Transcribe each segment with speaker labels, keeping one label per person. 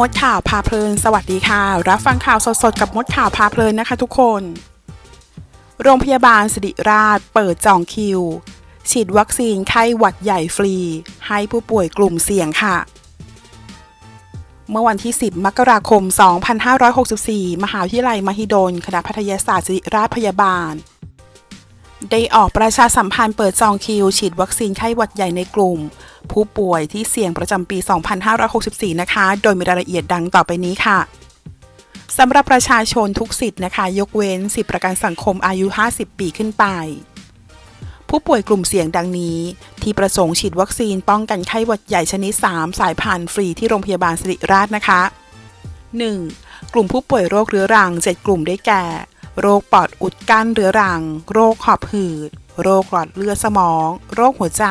Speaker 1: มดข่าวพาเพลิน สวัสดีค่ะ รับฟังข่าวสดๆ กับมดข่าวพาเพลินนะคะทุกคน โรงพยาบาลสิริราชเปิดจองคิว ฉีดวัคซีนไข้หวัดใหญ่ฟรี ให้ผู้ป่วยกลุ่มเสี่ยงค่ะ เมื่อวันที่ 10 มกราคม 2564 มหาวิทยาลัยมหิดล คณะแพทยศาสตร์ศิริราชพยาบาล ได้ออกประชาสัมพันธ์เปิดจองคิว ฉีดวัคซีนไข้หวัดใหญ่ในกลุ่ม ผู้ป่วยที่เสี่ยงประจำปี 2564 นะคะ โดยมีรายละเอียดดังต่อไปนี้ค่ะสำหรับประชาชนทุกสิทธิ์นะคะ ยกเว้นสิทธิประกันสังคมอายุ 50 ปีขึ้นไป ผู้ป่วยกลุ่มเสี่ยงดังนี้ ที่ประสงค์ฉีดวัคซีนป้องกันไข้หวัดใหญ่ชนิด 3 สายพันธุ์ฟรีที่โรงพยาบาลสิริราชนะคะ 1. กลุ่มผู้ป่วยโรคเรื้อรัง 7 กลุ่มได้แก่ โรคปอดอุดกั้นเรื้อรัง โรคหอบหืด โรคหลอดเลือดสมอง โรคหัวใจ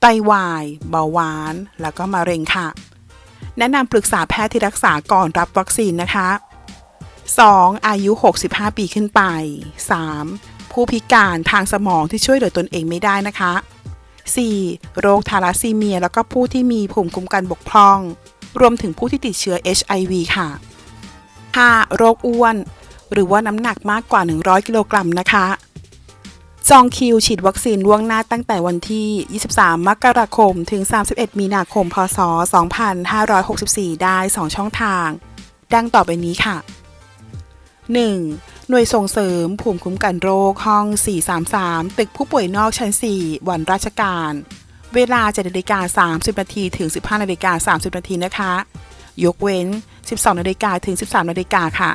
Speaker 1: ไตวาย เบาหวาน แล้วก็มะเร็งค่ะ แนะนำปรึกษาแพทย์ที่รักษาก่อนรับวัคซีนนะคะ 2. อายุ 65 ปีขึ้นไป 3. ผู้พิการทางสมองที่ช่วยเหลือตนเองไม่ได้นะคะ 4. โรคทาราซีเมีย แล้วก็ผู้ที่มีภูมิคุ้มกันบกพร่อง รวมถึงผู้ที่ติดเชื้อ HIV ค่ะ 5. โรคอ้วน หรือว่าน้ำหนักมากกว่า 100 กิโลกรัมนะคะจองคิวฉีดวัคซีนล่วงหน้าตั้งแต่วันที่ 23 มกราคม ถึง 31 มีนาคม พศ 2564 ได้ 2 ช่องทาง ดังต่อไปนี้ค่ะ 1. หน่วยส่งเสริมภูมิคุ้มกันโรคห้อง 433 ตึกผู้ป่วยนอกชั้น 4 วันราชการ เวลา7นาฬิกา30 นาที ถึง 15 นาฬิกา30 นาทีนะคะ ยกเว้น 12 นาฬิกาถึง 13 นาฬิกาค่ะ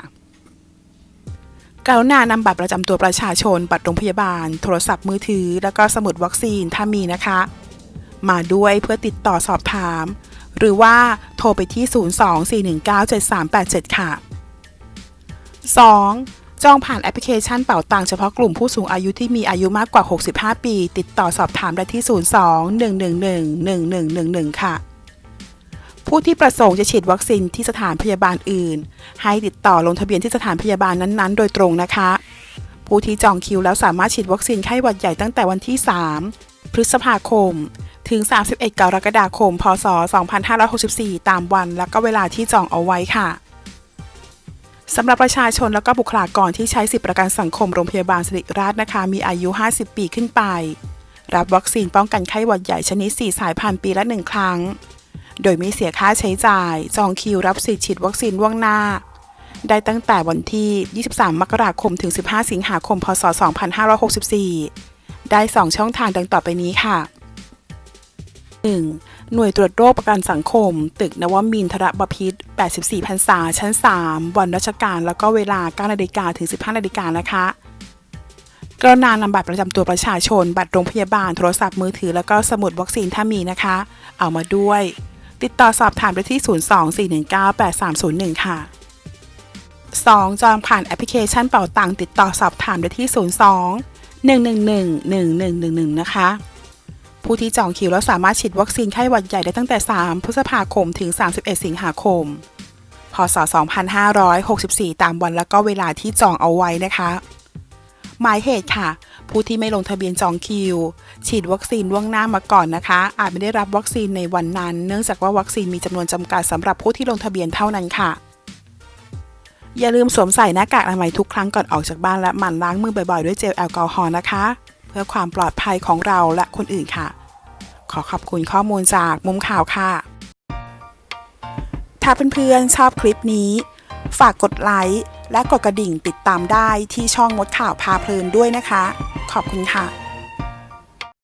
Speaker 1: กรุณานำบัตรประจำตัวประชาชน บัตรโรงพยาบาล โทรศัพท์มือถือ แล้วก็สมุดวัคซีนถ้ามีนะคะ มาด้วยเพื่อติดต่อสอบถาม หรือว่าโทรไปที่ 024197387 ค่ะ 2. จองผ่านแอปพลิเคชันเป่าตังเฉพาะกลุ่มผู้สูงอายุที่มีอายุมากกว่า 65 ปี ติดต่อสอบถามได้ที่ 02-111-1111 ค่ะ ผู้ที่ประสงค์จะฉีดวัคซีนที่สถานพยาบาลอื่น ให้ติดต่อลงทะเบียนที่สถานพยาบาลนั้นๆ โดยตรงนะคะ ผู้ที่จองคิวแล้วสามารถฉีดวัคซีนไข้หวัดใหญ่ตั้งแต่วันที่ 3 พฤษภาคม ถึง 31 กรกฎาคม พศ 2564 ตามวันและก็เวลาที่จองเอาไว้ค่ะสำหรับประชาชนและก็บุคลากรที่ใช้สิทธิประกันสังคมโรงพยาบาลสิริราชนะคะ มีอายุ 50 ปีขึ้นไป รับวัคซีนป้องกันไข้หวัดใหญ่ชนิด 4 สายพันธุ์ปีละ 1 ครั้ง โดยไม่เสียค่าใช้จ่าย จองคิวรับสิทธิ์ฉีดวัคซีนล่วงหน้า ได้ตั้งแต่วันที่ 23 มกราคม ถึง 15 สิงหาคม พศ 2564 ได้ 2 ช่องทางดังต่อไปนี้ค่ะ 1. หน่วยตรวจโรคประกันสังคม ตึกนวมินทรบพิษ 84พรรษาชั้น 3 วันราชการแล้วก็เวลา 9 นาฬิกาถึง 15 นาฬิกานะคะกรณานำบัตรประจำตัวประชาชน บัตรโรงพยาบาล โทรศัพท์มือถือ แล้วก็สมุดวัคซีนถ้ามีนะคะ เอามาด้วย ติดต่อสอบถามได้ที่ 024198301 ค่ะ 2. จองผ่านแอปพลิเคชันเป่าตังติดต่อสอบถามได้ที่ 02 111 1111 นะคะ ผู้ที่จองคิวแล้วสามารถฉีดวัคซีนไข้หวัดใหญ่ได้ตั้งแต่ 3 พฤษภาคมถึง 31 สิงหาคม พศ 2564 ตามวันและก็เวลาที่จองเอาไว้นะคะ หมายเหตุค่ะ ผู้ที่ไม่ลงทะเบียนจองคิว ฉีดวัคซีนล่วงหน้ามาก่อนนะคะ อาจไม่ได้รับวัคซีนในวันนั้น เนื่องจากว่าวัคซีนมีจำนวนจำกัดสำหรับผู้ที่ลงทะเบียนเท่านั้นค่ะ อย่าลืมสวมใส่หน้ากากอนามัยทุกครั้งก่อนออกจากบ้านและหมั่นล้างมือบ่อยๆ ด้วยเจลแอลกอฮอล์นะคะ เพื่อความปลอดภัยของเราและคนอื่นค่ะ ขอขอบคุณข้อมูลจากมุมข่าวค่ะ ถ้าเพื่อนๆชอบคลิปนี้ฝากกดไลค์และกดกระดิ่งติดตามได้ที่ช่องมดข่าวพาเพลินด้วยนะคะ ขอบคุณค่ะ